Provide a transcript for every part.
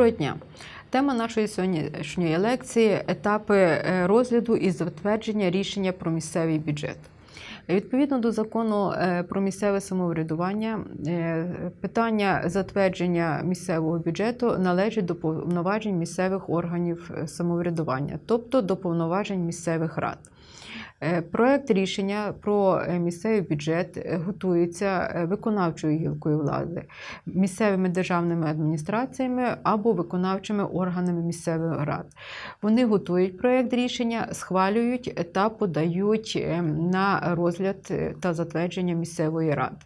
Доброго дня! Тема нашої сьогоднішньої лекції етапи е, розгляду і затвердження рішення про місцевий бюджет. Відповідно до закону е, про місцеве самоврядування, е, питання затвердження місцевого бюджету належить до повноважень місцевих органів самоврядування, тобто до повноважень місцевих рад. Е, Проект рішення про е, місцевий бюджет е, готується виконавчою гілкою влади, місцевими державними адміністраціями або виконавчими органами місцевих рад. Вони готують проект рішення, схвалюють та подають е, на розгляд та затвердження місцевої ради.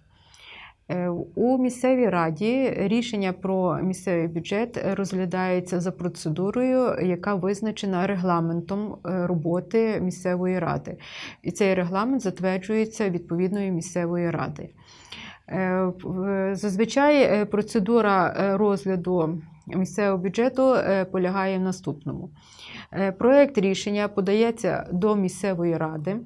Е, У місцевій раді рішення про місцевий бюджет розглядається за процедурою, яка визначена регламентом е, роботи місцевої ради. І цей регламент затверджується відповідною місцевою ради. Е, Зазвичай процедура розгляду місцевого бюджету полягає в наступному. Проект рішення подається до місцевої ради.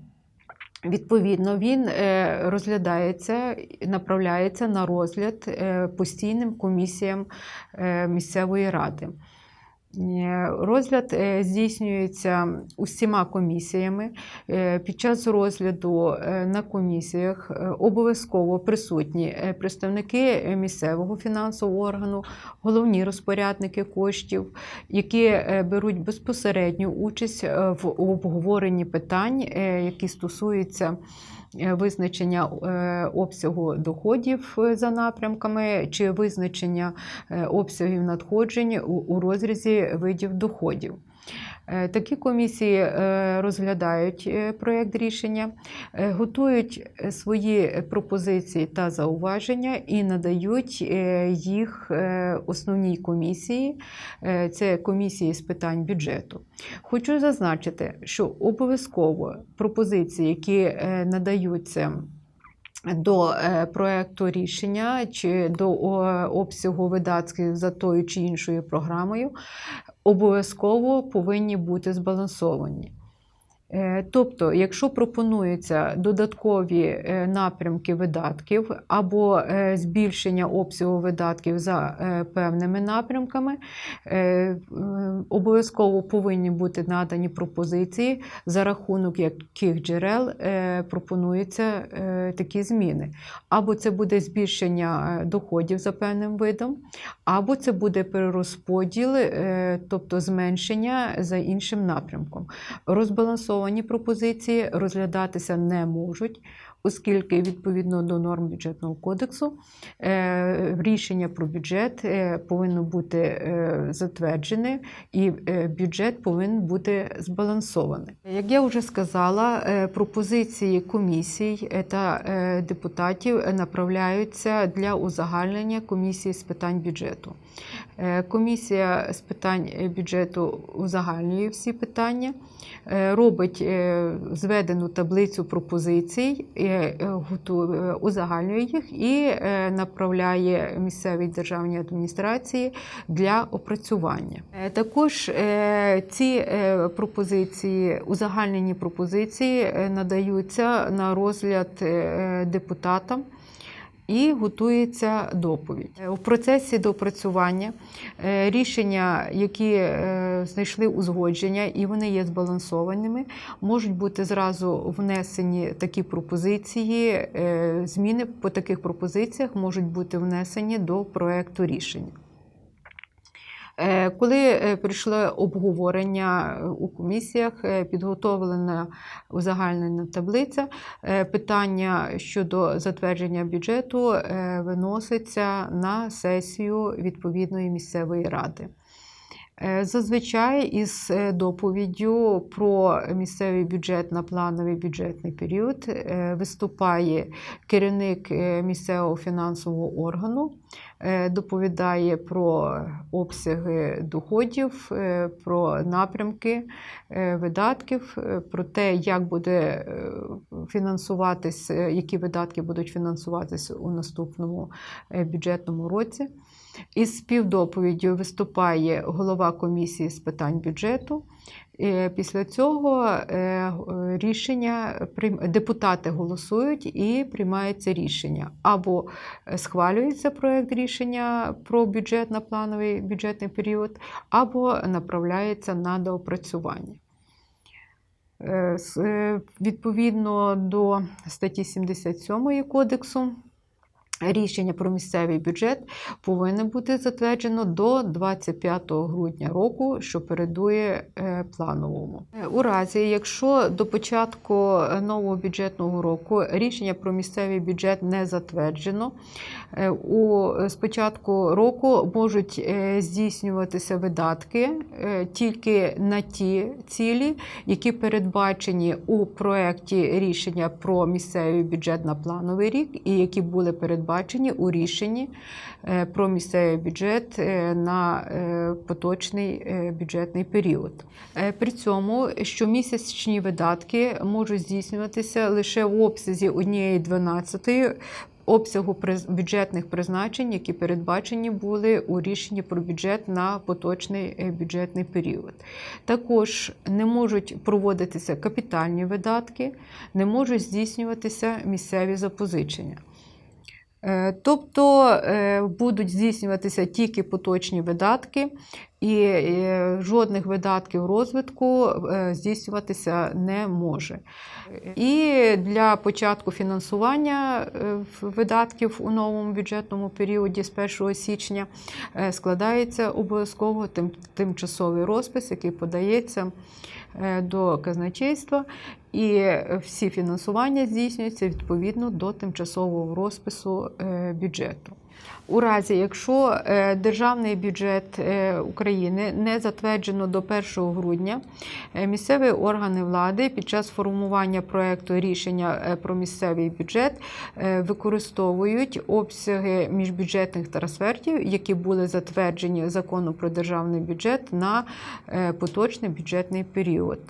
Відповідно, він е, розглядається, направляється на розгляд е, постійним комісіям е, місцевої ради. Е, Розгляд е, здійснюється усіма комісіями. Е, Під час розгляду на комісіях обов'язково присутні представники місцевого фінансового органу, головні розпорядники коштів, які беруть безпосередню участь в обговоренні питань, які стосуються визначення е, обсягу доходів е, за напрямками чи визначення е, обсягів надходжень у розрізі видів доходів. Е, Такі комісії е, розглядають е, проєкт рішення, готують свої пропозиції та зауваження і надають їх основній комісії, це комісії з питань бюджету. Хочу зазначити, що обов'язково пропозиції, які надаються до е, проекту рішення чи до обсягу видатків за тою чи іншою програмою, обов'язково повинні бути збалансовані. Е, Тобто, якщо пропонуються додаткові е, напрямки видатків або збільшення обсягу видатків за певними напрямками, обов'язково повинні бути надані пропозиції, за рахунок яких джерел е, пропонуються е, такі зміни. Або це буде збільшення е, доходів за певним видом, або це буде перерозподіл, тобто зменшення за іншим напрямком. Розбалансовані пропозиції розглядатися не можуть, оскільки відповідно до норм бюджетного кодексу е, рішення про бюджет е, повинно бути е, затверджене і бюджет повинен бути збалансований. Як я вже сказала, пропозиції комісій та депутатів направляються для узагальнення комісії з питань бюджету. Е, Комісія з питань е, бюджету узагальнює всі питання, е, робить зведену таблицю пропозицій, узагальнює їх і направляє місцевій державній адміністрації для опрацювання. Також ці пропозиції, узагальнені пропозиції надаються на розгляд депутатам і готується доповідь. Е, У процесі допрацювання е, рішення, які е, знайшли узгодження і вони є збалансованими, можуть бути зразу внесені такі пропозиції. Зміни по таких пропозиціях можуть бути внесені до проекту рішення. Е, Коли е, прийшло обговорення е, у комісіях, підготовлена узагальнена таблиця, питання щодо затвердження бюджету виноситься на сесію відповідної місцевої ради. Е, Зазвичай із е, доповіддю про місцевий бюджет на плановий бюджетний період е, виступає керівник місцевого фінансового органу, доповідає про обсяги доходів, про напрямки видатків, про те, як буде фінансуватись, які видатки будуть фінансуватись у наступному бюджетному році. Із співдоповіддю виступає голова комісії з питань бюджету. Е, Після цього е, рішення депутати голосують і приймається рішення. Або е, схвалюється проект рішення про бюджет на плановий бюджетний період, або направляється на доопрацювання. Відповідно до статті 77 кодексу. Рішення про місцевий бюджет повинне бути затверджено до 25 грудня року, що передує е, плановому. Е, У разі, якщо до початку е, нового бюджетного року рішення про місцевий бюджет не затверджено, у з початку року можуть здійснюватися видатки тільки на ті цілі, які передбачені у проєкті рішення про місцевий бюджет на плановий рік, і які були передбачені у рішенні е, про місцевий бюджет е, на е, поточний бюджетний період. При цьому щомісячні видатки можуть здійснюватися лише в обсязі однієї дванадцятої обсягу бюджетних призначень, які передбачені були у рішенні про бюджет на поточний бюджетний період. Також не можуть проводитися капітальні видатки, не можуть здійснюватися місцеві запозичення. Е, Тобто е, будуть здійснюватися тільки поточні видатки, і жодних видатків розвитку е, здійснюватися не може. І для початку фінансування е, видатків у новому бюджетному періоді з 1 січня е, складається обов'язково тимчасовий розпис, який подається до казначейства, і всі фінансування здійснюються відповідно до тимчасового розпису бюджету. У разі, якщо е, державний бюджет е, України не затверджено до 1 грудня, е, місцеві органи влади під час формування проекту рішення про місцевий бюджет використовують обсяги міжбюджетних трансфертів, які були затверджені законом про державний бюджет на поточний бюджетний період.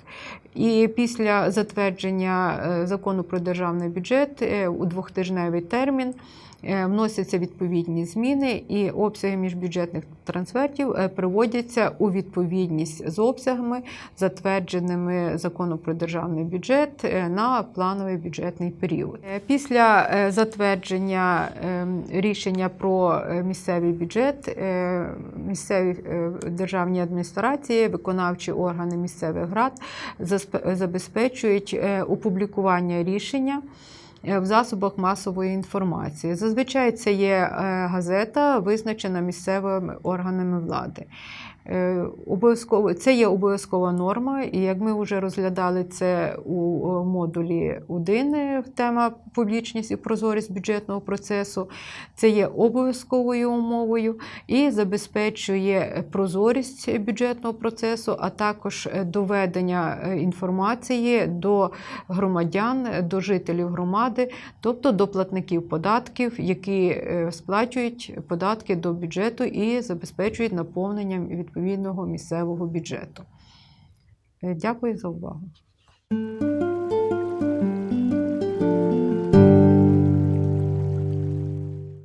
І після затвердження закону про державний бюджет у двохтижневий термін вносяться відповідні зміни, і обсяги міжбюджетних трансфертів е, приводяться у відповідність з обсягами, затвердженими законом про державний бюджет е, на плановий бюджетний період. Е, Після затвердження е, рішення про місцевий бюджет, місцеві державні адміністрації, виконавчі органи місцевих рад забезпечують опублікування рішення в засобах масової інформації. Зазвичай це є е, газета, визначена місцевими органами влади. Е, Обов'язково це є обов'язкова норма, і як ми вже розглядали це у е, модулі 1, е, тема публічність і прозорість бюджетного процесу, це є обов'язковою умовою і забезпечує прозорість бюджетного процесу, а також доведення інформації до громадян, до жителів громади, тобто до платників податків, які сплачують податки до бюджету і забезпечують наповнення відповідного місцевого бюджету. Е, Дякую за увагу.